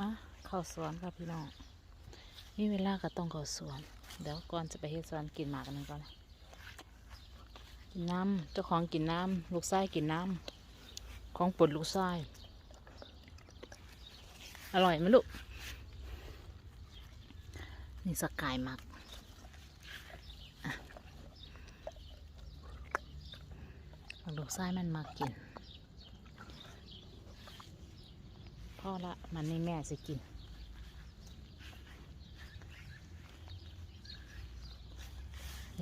มาเข้าสวนค่ะพี่น้องนี่เวลาก็ต้องเข้าสวน เดี๋ยวก่อนจะไปเฮ็ดสวนกินหมากกันหนึ่งก่อนกินน้ำเจ้าของกินน้ำลูกไส้กินน้ำของปวดลูกไส้อร่อยไหมลูกนี่สกายหมักลูกไส้มันมากิน พ่อละมันนี่แม่จะกิน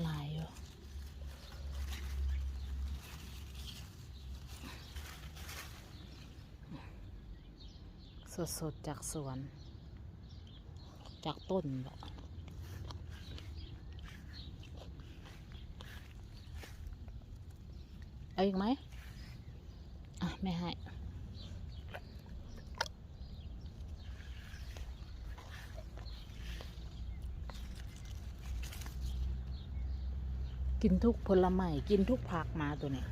ลายอยู่สดๆ จากสวน จากต้นบ่เอาอีกไหม อะ ไม่ให้ กินทุกผลไม้กินทุกผักมาตัวนี้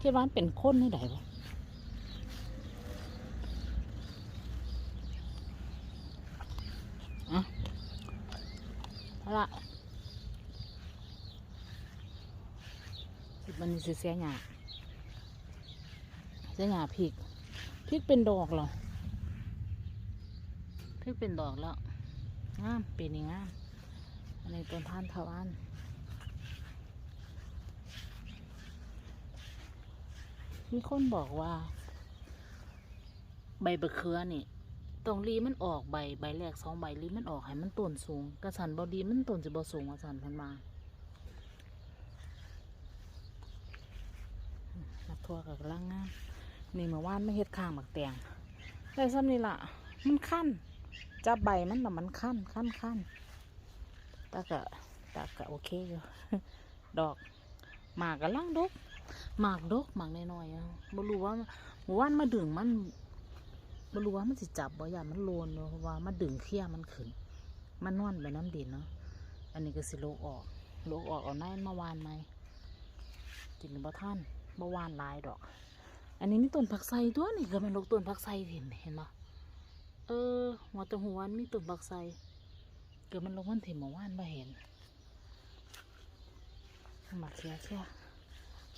คิดว่ามันเป็นคนให้ไดบ่อะอาละมันสิเสียหยาเสียหยาพริกพริกเป็นดอกเหรอพริกเป็นดอกแล้วงามปีนี้งามอันนี้ต้นทานทวาน มีคนบอกว่า ใบบักเขือนี่ต้องรีมันออกใบใบแรกสองใบรีมันออกให้มันต้นสูงกระสันบอดีมันต้นจะบอสูงกระสันพันมาอืมนักทัวกับกำลังงามนี่เมื่อวานไม่เฮ็ดข้างหมักแตงได้ซ้ำนี่ละมันขั้นจับใบมันน่มันขั้นขั้นขั้นแตากะตากะโอเคอยู่ดอกหมากกำลังดก หมากดกหมากน้อยๆบ่รู้ว่าหมู่ว่านมาดึงมันบ่รู้ว่ามันสิจับบ่อย่ามันโลนเนาะเพราะว่ามาดึงเขี้ยมันขึ้น มันนอนไปน้ำดินเนาะอันนี้ก็สิโลกออกโลกออกเอาในมาวานไหมกินบ่ท่านบ่วานลายดอก อันนี้มีต้นผักไทรตัวนี่ก็แมันลกต้นผักไทรเห็นเห็นบ่เออหัวตะหัวมันมีต้นผักไทรเกิดมันลงมันเถิมเมื่อวานบ่เห็นหมักเขี้ยเขี้ย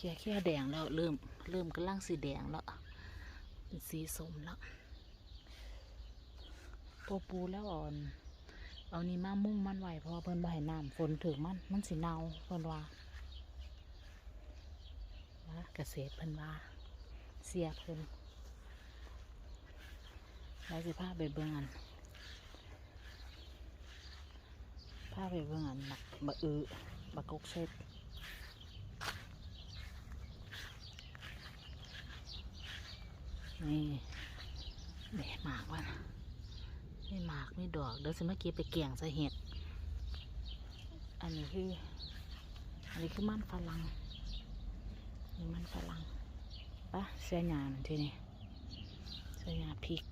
เขียเขียแดงแล้วเริ่มเริ่มกำลังสีแดงแล้วเป็นสีสมแล้วปูปูแล้วอ่อน เอานี่มามุ่งมันไหวเพราะเพิ่นบ่ให้น้ำฝนถึงมันมันสิเนาเพิ่นว่าเกษตรเพิ่นว่าเสียเพิ่นแล้วสิพาไปเบิ่งอันพาไปเบิ่งอันบักบะอือบักกกเช็ด นี่นี่หมากวะนะนี่หมากนี่ดอก เดี๋ยวสิเมื่อกี้ไปเกี่ยงใส่เห็ด อันนี้คือ อันนี้คือมันฝรั่งนี่มันฝรั่งปะเสียหยานทีนี้เสียหยาพริก